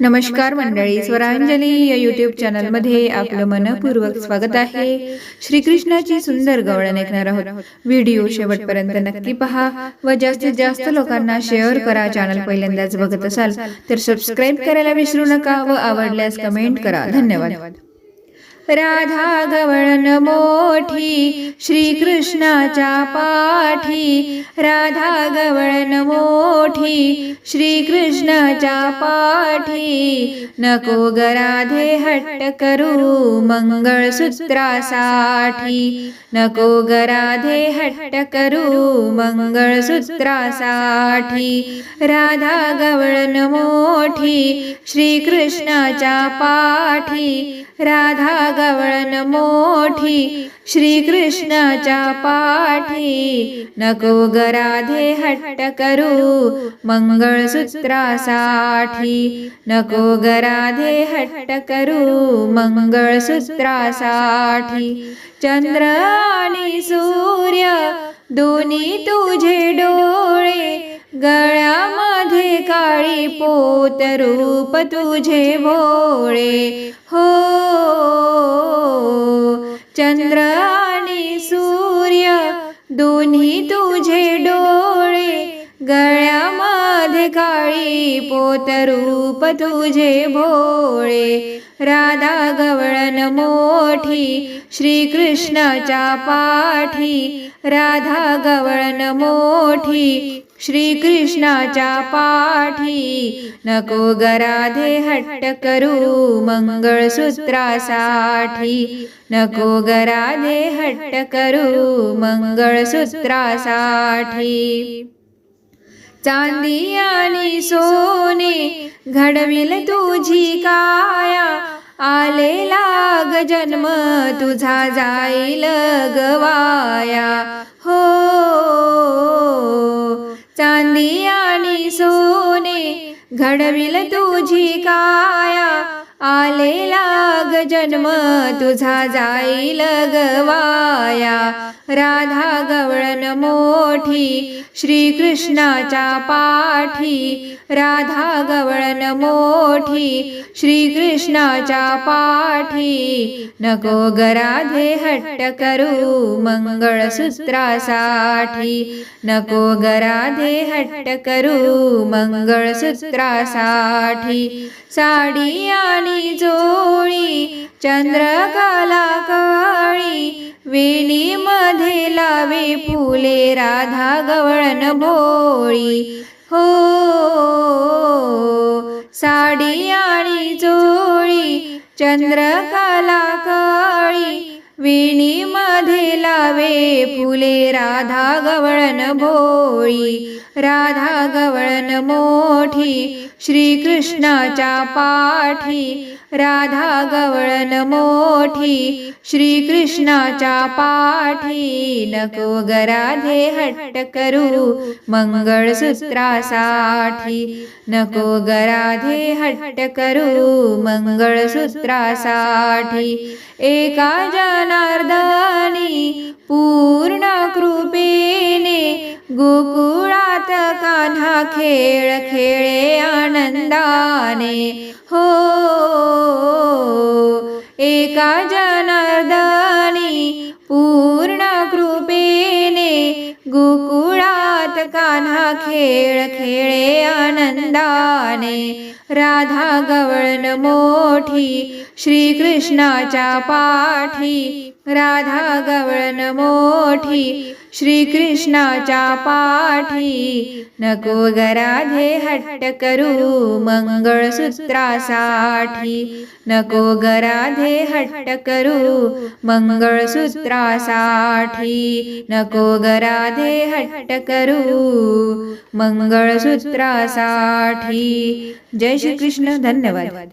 नमस्कार मंडळी स्वरांजली या युट्यूब चॅनलमध्ये आपलं मनपूर्वक स्वागत आहे. श्रीकृष्णाची सुंदर गवळण ऐकणार आहोत. व्हिडिओ शेवटपर्यंत नक्की पहा व जास्तीत जास्त लोकांना शेअर करा. चॅनल पहिल्यांदाच बघत असाल तर सबस्क्राईब करायला विसरू नका व आवडल्यास कमेंट करा. धन्यवाद. राधा गवळण मोठी श्रीकृष्णाच्या पाठी. राधा गवळण मोठी श्रीकृष्णाच्या पाठी. नको गराधे हट्ट करू मंगळसूत्रासाठी. नको गराधे हट्ट करू मंगळसूत्रासाठी. राधा गवळण मोठी श्रीकृष्णाच्या पाठी. राधा गवळण मोठी श्रीकृष्णाच्या पाठी. नको गराधे हट्ट करू मंगळसूत्रासाठी. नको गराधे हट्ट करू मंगळसूत्रासाठी. चंद्र आणि सूर्य दोन्ही तुझे डोळे गळ्यामध्ये काळी पोत रूप तुझे भोळे. हो चंद्र आणि सूर्य दोन्ही तुझे डोळे गळ्यामध्ये काळी पोत रूप तुझे भोळे. राधा गवळण मोठी श्रीकृष्णाच्या पाठी. राधा गवळण मोठी श्रीकृष्णाच्या पाठी नको गराधे हट्ट करू मंगळसूत्रासाठी. नको गराधे हट्ट करू मंगळसूत्रासाठी. चांदी आणि सोने घडविल तुझी काया. आलेला ग जन्म तुझा जाईल गवाया. घडविल तुझी काया आलेला ग जन्म तुझा जाईल गवाया राधा गवळण मोठी श्रीकृष्णाच्या पाठी. राधा गवळण मोठी श्रीकृष्णाच्या पाठी. नको गराधे हट्ट करू मंगळसूत्रासाठी. नको गराधे हट्ट करू मंगळसूत्रासाठी. साडी आणि जोळी चंद्रकला वेणीमध्ये लावे फुले राधा गवळण भोळी. हो साडी आणि चोळी चंद्रकला काळी. वेणीमध्ये लावे फुले राधा गवळण भोळी. राधा गवळण मोठी श्रीकृष्णाच्या पाठी. राधा गवळण मोठी श्रीकृष्णाच्या पाठी. नको गराधे हट्ट करू मंगळसूत्रासाठी. नको गराधे हट्ट करू मंगळसूत्रासाठी. एका जान जनार्दनी पूर्ण कृपेने गोकुळात कान्हा खेळ खेळे आनंदाने. हो एका जनार्दनी पूर्ण कृपेने गोकुळा कान्हा खेळ खेळे आनंदाने. राधा गवळण मोठी श्रीकृष्णाच्या पाठी. राधा गवळण मोठी श्रीकृष्णाच्या पाठी. नको गराधे हट्ट करू मंगळसूत्रासाठी. नको गराधे हट्ट करू मंगळसूत्रासाठी. नको गराधे हट्ट करू मंगळसूत्रासाठी. जय श्री कृष्ण धन्यवाद.